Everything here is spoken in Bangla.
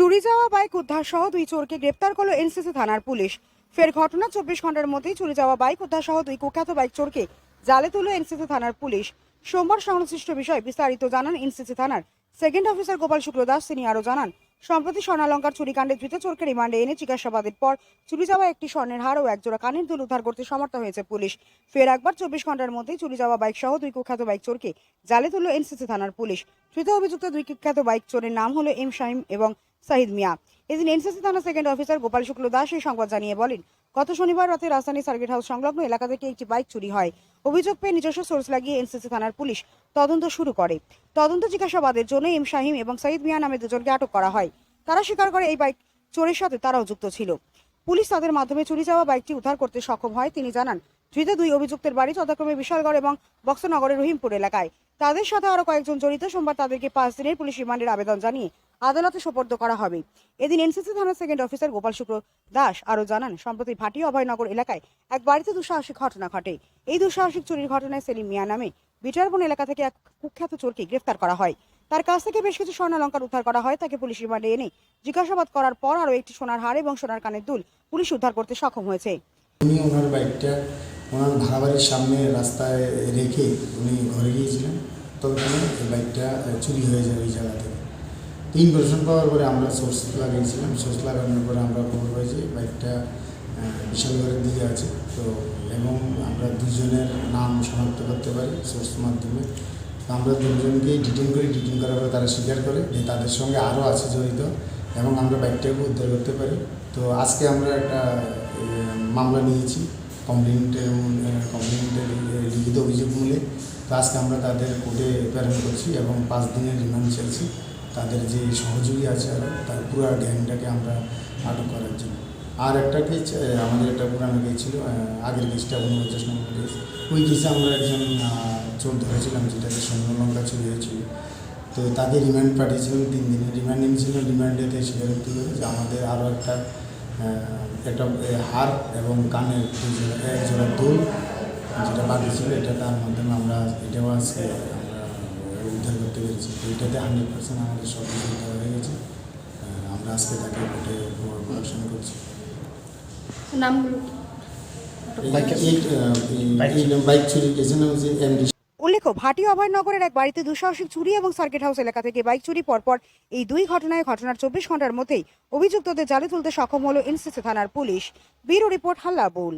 চুরি যাওয়া বাইক উদ্ধার সহ দুই চোরকে গ্রেপ্তার করল এনসিসি থানার পুলিশ। ফের ঘটনা চব্বিশ ঘণ্টার মধ্যেই চুরি যাওয়া বাইক উদ্ধার সহ দুই কুখ্যাত বাইক চোরকে জালে তুললো এনসিসি থানার পুলিশ। সোমবার সংশ্লিষ্ট বিষয়ে বিস্তারিত জানান এনসিসি থানার সেকেন্ড অফিসার গোপাল শুক্র দাস। তিনি আরও জানান, সম্প্রতি স্বর্ণালঙ্কার চুরিকাণ্ডে ধৃত চোরকে রিমান্ডে এনে জিজ্ঞাসাবাদের পর চুরি যাওয়া একটি স্বর্ণের হার ও একজোড়া কানের দুল উদ্ধার করতে সমর্থ হয়েছে পুলিশ। ফের একবার চব্বিশ ঘণ্টার মধ্যেই চুরি যাওয়া বাইক সহ দুই কুখ্যাত বাইক চোরকে জালে তুলল এনসিসি থানার পুলিশ। ধৃত অভিযুক্ত দুই কুখ্যাত বাইক চোরের নাম হলো এম শাহিম এবং সাহিদ মিয়া। এদিন এনসিসি থানা সেকেন্ড অফিসার গোপাল শুক্ল দাস এই সংবাদ জানিয়ে বলেন, গত শনিবার রাতে রাজধানী সার্কিট হাউস সংলগ্ন এলাকা থেকে একটি বাইক চুরি হয়। অভিযোগ পেয়ে নিজস্ব সোর্স লাগিয়ে এনসিসি থানার পুলিশ তদন্ত শুরু করে। তদন্ত জিজ্ঞাসাবাদের জন্য এম শাহিম এবং সাইদ মিয়া নামে দুজনকে আটক করা হয়। তারা স্বীকার করে এই বাইক চোরের সাথে তারাও যুক্ত ছিল। পুলিশ তাদের মাধ্যমে চুরি যাওয়া বাইকটি উদ্ধার করতে সক্ষম হয়। তিনি জানান, ধৃত দুই অভিযুক্তের বাড়ি যথাক্রমে বিশালগড় এবং বক্সনগরের রহিমপুর এলাকায়। তাদের সাথে আরও কয়েকজন জড়িত। সোমবার তাদেরকে পাঁচ দিনের পুলিশ রিমান্ডের আবেদন জানিয়ে আদালতে সোপর্দ করা হবে। এদিন এনসিসি থানার সেকেন্ড অফিসার গোপাল শুক্র দাস আরও জানান, সম্প্রতি ভাটি অভয়নগর এলাকায় এক বাড়িতে দুঃসাহসিক ঘটনা ঘটে। এই দুঃসাহসিক চুরির ঘটনায় সেলিম মিয়া নামে বিটারবন এলাকা থেকে এক কুখ্যাত চোরকে গ্রেফতার করা হয়। তার কাছ থেকে বেশ কিছু স্বর্ণালঙ্কার উদ্ধার করা হয়, তাকে পুলিশ রিমান্ডে এনে জিজ্ঞাসাবাদ করার পর আরও একটি সোনার হার এবং সোনার কানের দুল পুলিশ উদ্ধার করতে সক্ষম হয়েছে। উনি ওনার বাইকটা ওনার ভাড়া বাড়ির সামনে রাস্তায় রেখে উনি ঘরে গিয়েছিলেন। এই বাইকটা চুরি হয়ে যায় ওই জায়গা থেকে। তো ইনফরমেশন পাওয়ার পরে আমরা সোর্স লাগিয়েছিলাম সোর্স লাগানোর পরে আমরা খবর পাই যে বাইকটা আহ, বিশালগড়ের দিকে আছে। তো এবং আমরা দুজনের নাম শনাক্ত করতে পারি সোর্স মাধ্যমে। আমরা দুজনকেই ডিটেন করি ডিটেন করার পরে তারা স্বীকার করে যে তাদের সঙ্গে আরও আছে জড়িত এবং আমরা বাইকটাকে উদ্ধার করতে পারি। তো আজকে আমরা একটা মামলা নিয়েছি কমপ্লেন্টের কমপ্লেন্টের লিখিত অভিযোগ মূলে। তো আজকে আমরা তাদের কোর্টে প্রেরণ করছি এবং পাঁচ দিনের রিমান্ড চলছে তাদের যে সহযোগী আছে তার পুরো গ্যাংটাকে আমরা আটক করার জন্য। আর একটা কেস আমাদের একটা পুরানো কেস ছিল আগের কেসটা উনপঞ্চাশ নম্বর কেস ওই কেসে আমরা একজন চোর ধরেছিলাম যেটাতে স্বর্ণলঙ্কা চুরি হয়েছিল। তো তাকে রিমান্ড পাঠিয়েছিলাম, তিন দিনে। রিমান্ড নিয়েছিলাম রিমান্ডেতে স্বীকারোক্তি করে যে আমাদের আরও একটা একটা হার এবং কানের এক জোড়া দোল যেটা বাকি ছিল এটা তার মাধ্যমে আমরা, এটাও আজকে উদ্ধার করতে পেরেছি। তো এটাতে হান্ড্রেড পার্সেন্ট আমাদের সব কিছু উদ্ধার হয়ে গেছে। আমরা আজকে তাকে কোর্টে প্রোডাকশন করছি। নামগুলো এই- এই, আহ, এই বাইক চুরি কেসের নাম হচ্ছে এমডি উল্লেখ্য ভাটি অভয়নগরের এক বাড়িতে দুঃসাহসিক চুরি এবং সার্কিট হাউস এলাকা থেকে বাইক চুরি পরপর এই দুই ঘটনায় ঘটনার চব্বিশ ঘণ্টার মধ্যেই অভিযুক্তদের জালে তুলতে সক্ষম হলো এনসিসি থানার পুলিশ। ব্যুরো রিপোর্ট হাল্লা বুল